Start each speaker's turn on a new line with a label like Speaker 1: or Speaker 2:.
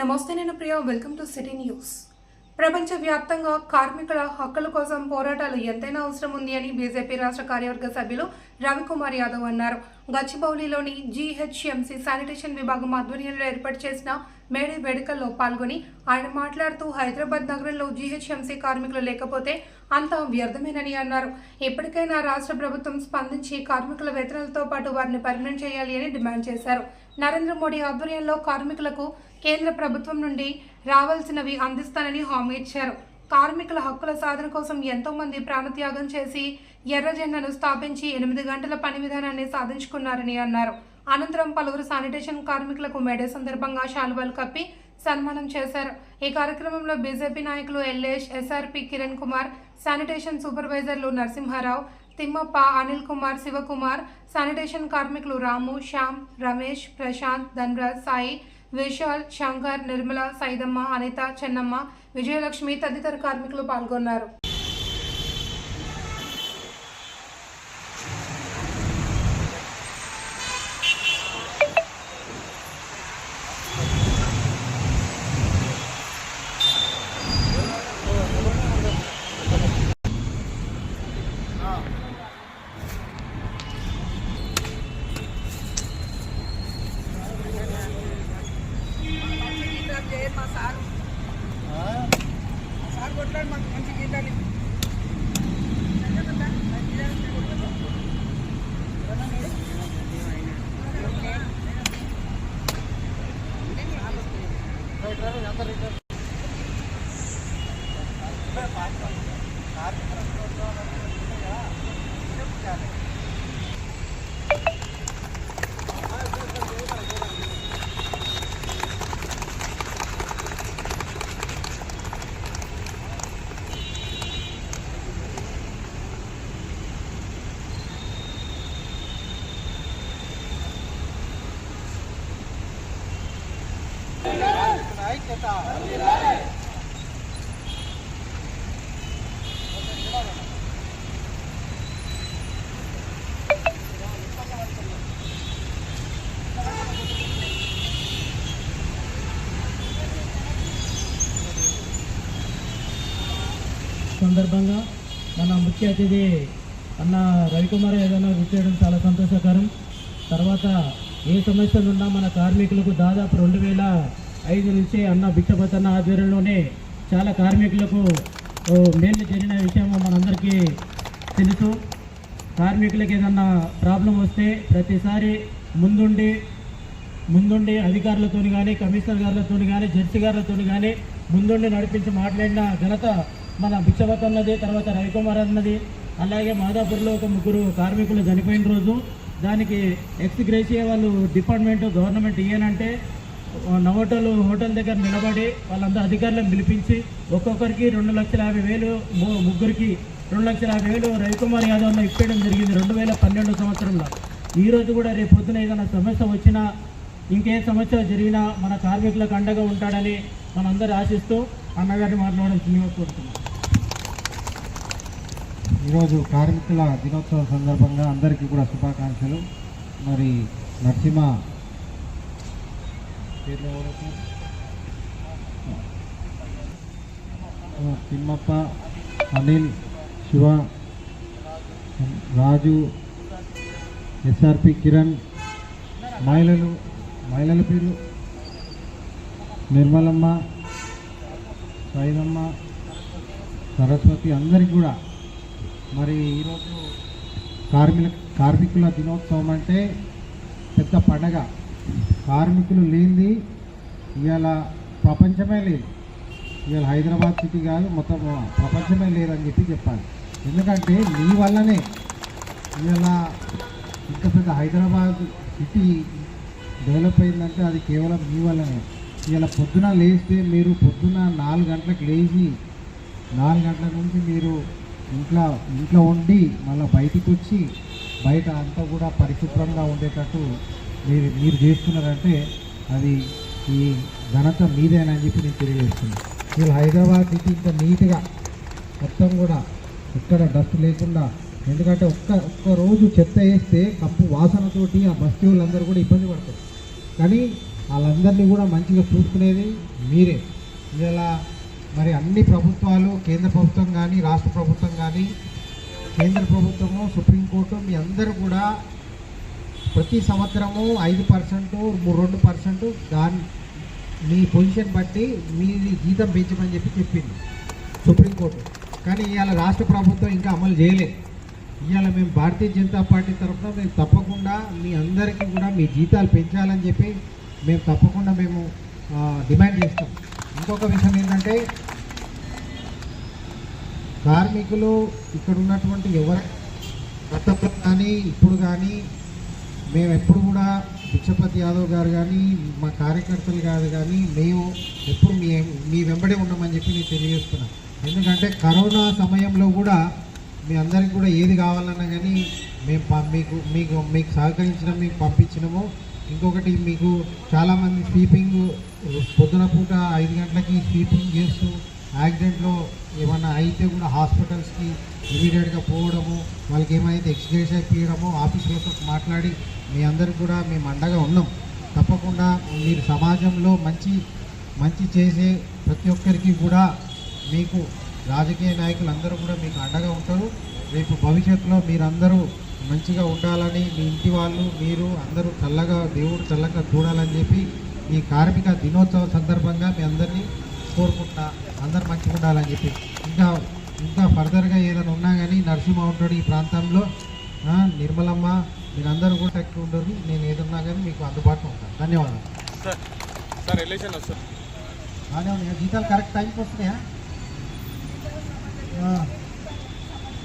Speaker 1: నమస్తే నేను Priya welcome to city news ప్రపంచవ్యాప్తంగా కార్మికుల హక్కుల కోసం పోరాటాలు ఎంతైనా అవసరం ఉంది అని బీజేపీ రాష్ట్ర కార్యవర్గ సభ్యులు రవికుమార్ యాదవ్ అన్నారు. గచ్చిబౌలిలోని జీహెచ్ఎంసీ శానిటేషన్ విభాగం ఆధ్వర్యంలో ఏర్పాటు చేసిన మేడే వేడుకల్లో పాల్గొని ఆయన మాట్లాడుతూ హైదరాబాద్ నగరంలో జీహెచ్ఎంసీ కార్మికులు లేకపోతే అంతా వ్యర్థమేనని అన్నారు. ఇప్పటికైనా రాష్ట్ర ప్రభుత్వం స్పందించి కార్మికుల వేతనాలతో పాటు వారిని పర్మనెంట్ చేయాలి అని డిమాండ్ చేశారు. నరేంద్ర మోడీ ఆధ్వర్యంలో కార్మికులకు కేంద్ర ప్రభుత్వం నుండి రావాల్సినవి అందిస్తానని హామీ ఇచ్చారు. కార్మికుల హక్కుల సాధన కోసం ఎంతోమంది ప్రాణత్యాగం చేసి ఎర్ర జెండాను స్థాపించి ఎనిమిది గంటల పని విధానాన్ని సాధించుకున్నారని అన్నారు. అనంతరం పలువురు శానిటేషన్ కార్మికులకు మేడే సందర్భంగా శాలువాలు కప్పి సన్మానం చేశారు. ఈ కార్యక్రమంలో బీజేపీ నాయకులు ఎల్ఏష్ ఎస్ఆర్పి కిరణ్ కుమార్ శానిటేషన్ సూపర్వైజర్లు నరసింహారావు తిమ్మప్ప అనిల్ కుమార్ శివకుమార్ శానిటేషన్ కార్మికులు రాము శ్యామ్ రమేష్ ప్రశాంత్ ధన్రాజ్ సాయి విశాల్ శంకర్ నిర్మల సైదమ్మ అనిత చెన్నమ్మ విజయలక్ష్మి తదితర కార్మికులు పాల్గొన్నారు. చేయాలి మా సార్.
Speaker 2: సార్ కొట్లాడు మాకు మంచి గీతాన్ని ఎంత లీటర్ సందర్భంగా మన ముఖ్య అతిథి అన్న రవికుమార్ ఏదైనా విచ్చేయడం చాలా సంతోషకరం. తర్వాత ఏ సమస్యలు ఉన్నా మన కార్మికులకు దాదాపు రెండు వేల ఐదు నుంచి అన్న భిక్షపతన్న ఆధ్వర్యంలోనే చాలా కార్మికులకు మేలు జరిగిన విషయం మనందరికీ తెలుసు. కార్మికులకు ఏదన్నా ప్రాబ్లం వస్తే ప్రతిసారి ముందుండి ముందుండి అధికారులతో కానీ కమిషనర్ గారులతో కానీ జడ్జి గారులతో కానీ ముందుండి నడిపించి మాట్లాడిన ఘనత మన భిక్షవత్ అన్నది తర్వాత రవికుమార్ అన్నది అలాగే మాదాపూర్లో ఒక ముగ్గురు కార్మికులు చనిపోయిన రోజు. దానికి ఎక్స్గ్రేషియా వాళ్ళు డిపార్ట్మెంట్ గవర్నమెంట్ ఇయ్యనంటే నవోటలు హోటల్ దగ్గర నిలబడి వాళ్ళందరూ అధికారులను పిలిపించి ఒక్కొక్కరికి రెండు లక్షల యాభై వేలు ముగ్గురికి రెండు లక్షల యాభై వేలు రవికుమార్ యాదవ్ను ఇప్పేయడం జరిగింది రెండు వేల పన్నెండు సంవత్సరంలో. ఈరోజు కూడా రేపు పొద్దున ఏదైనా సమస్య వచ్చినా ఇంకే సమస్య జరిగినా మన కార్మికులకు అండగా ఉంటాడని మనందరూ ఆశిస్తూ అన్నగారిని మాట్లాడడం మేము కోరుతున్నాం.
Speaker 3: ఈరోజు కార్మికుల దినోత్సవం సందర్భంగా అందరికీ కూడా శుభాకాంక్షలు. మరి నరసింహ పేర్లు ఎవరు? తిమ్మప్ప అనిల్ శివ రాజు ఎస్ఆర్పి కిరణ్ మహిళలు మహిళల పేరు నిర్మలమ్మ సైదమ్మ సరస్వతి అందరికీ కూడా మరి ఈరోజు కార్మిక కార్మికుల దినోత్సవం అంటే పెద్ద పండగ కార్మికులు లేనిది ఇవాళ ప్రపంచమే లేదు. ఇవాళ హైదరాబాద్ సిటీ కాదు మొత్తం ప్రపంచమే లేదని చెప్పి చెప్పాలి. ఎందుకంటే నీ వల్లనే ఇవాళ ఇంత పెద్ద హైదరాబాద్ సిటీ డెవలప్ అయిందంటే అది కేవలం మీ వల్లనే. ఇలా పొద్దున లేస్తే మీరు పొద్దున నాలుగు గంటలకు లేచి నాలుగు గంటల నుంచి మీరు ఇంట్లో ఇంట్లో ఉండి మళ్ళీ బయటికి వచ్చి బయట అంతా కూడా పరిశుభ్రంగా ఉండేటట్టు మీరు మీరు చేస్తున్నారంటే అది ఈ ఘనత మీదేనని చెప్పి నేను తెలియజేస్తున్నాను. వీళ్ళు హైదరాబాద్ సిటీ ఇంత నీట్గా మొత్తం కూడా ఎక్కడ డస్ట్ లేకుండా ఎందుకంటే ఒక్క ఒక్క రోజు చెత్త వేస్తే కప్పు వాసనతోటి ఆ బస్తీ కూడా ఇబ్బంది పడతారు. కానీ వాళ్ళందరినీ కూడా మంచిగా చూసుకునేది మీరే. ఇలా మరి అన్ని ప్రభుత్వాలు కేంద్ర ప్రభుత్వం కానీ రాష్ట్ర ప్రభుత్వం కానీ కేంద్ర ప్రభుత్వము సుప్రీంకోర్టు మీ అందరూ కూడా ప్రతి సంవత్సరము ఐదు పర్సెంట్ రెండు పర్సెంట్ దాని మీ పొజిషన్ బట్టి మీ జీతం పెంచమని చెప్పి చెప్పింది సుప్రీంకోర్టు. కానీ ఇవాళ రాష్ట్ర ప్రభుత్వం ఇంకా అమలు చేయలేదు ఇవాళ మేము భారతీయ జనతా పార్టీ తరఫున మేము తప్పకుండా మీ అందరికీ కూడా మీ జీతాలు పెంచాలని చెప్పి మేము తప్పకుండా మేము డిమాండ్ చేస్తాం. ఇంకొక విషయం ఏంటంటే కార్మికులు ఇక్కడ ఉన్నటువంటి ఎవరు గతంలో కానీ ఇప్పుడు కానీ మేము ఎప్పుడు కూడా భిక్షపతి యాదవ్ గారు కానీ మా కార్యకర్తలు కాదు కానీ మేము ఎప్పుడు మీ మీ వెంబడే ఉన్నామని చెప్పి నేను తెలియజేస్తున్నాను ఎందుకంటే కరోనా సమయంలో కూడా మీ అందరికి కూడా ఏది కావాలన్నా కానీ మేము మీకు మీకు మీకు సహకరించడం మీకు పంపించినము. ఇంకొకటి మీకు చాలామంది స్వీపింగ్ పొద్దున పూట ఐదు గంటలకి స్వీపింగ్ చేస్తూ యాక్సిడెంట్లో ఏమన్నా అయితే కూడా హాస్పిటల్స్కి ఇమీడియట్గా పోవడము వాళ్ళకి ఏమైతే ఎక్స్గ్రేస్ అయిపోయడము ఆఫీసులతో మాట్లాడి మీ అందరికి కూడా మేము అండగా ఉన్నాం. తప్పకుండా మీరు సమాజంలో మంచి మంచి చేసే ప్రతి ఒక్కరికి కూడా మీకు రాజకీయ నాయకులు అందరూ కూడా మీకు అండగా ఉంటారు. రేపు భవిష్యత్తులో మీరందరూ మంచిగా ఉండాలని మీ ఇంటి వాళ్ళు మీరు అందరూ చల్లగా దేవుడు చల్లగా చూడాలని చెప్పి ఈ కార్మిక దినోత్సవ సందర్భంగా మీ అందరినీ కోరుకుంటా అందరు మంచిగా ఉండాలని చెప్పి. ఇంకా ఇంకా ఫర్దర్గా ఏదైనా ఉన్నా కానీ నరసింహ ఉంటాడు ఈ ప్రాంతంలో. నిర్మలమ్మ మీరందరూ కూడా టెక్కి ఉండరు. నేను ఏదన్నా కానీ మీకు అందుబాటులో ఉంటాను. ధన్యవాదాలు.
Speaker 4: సార్ వస్తుంది.
Speaker 3: ఉన్నాయి. జీతాలు కరెక్ట్ టైంకి వస్తున్నాయా?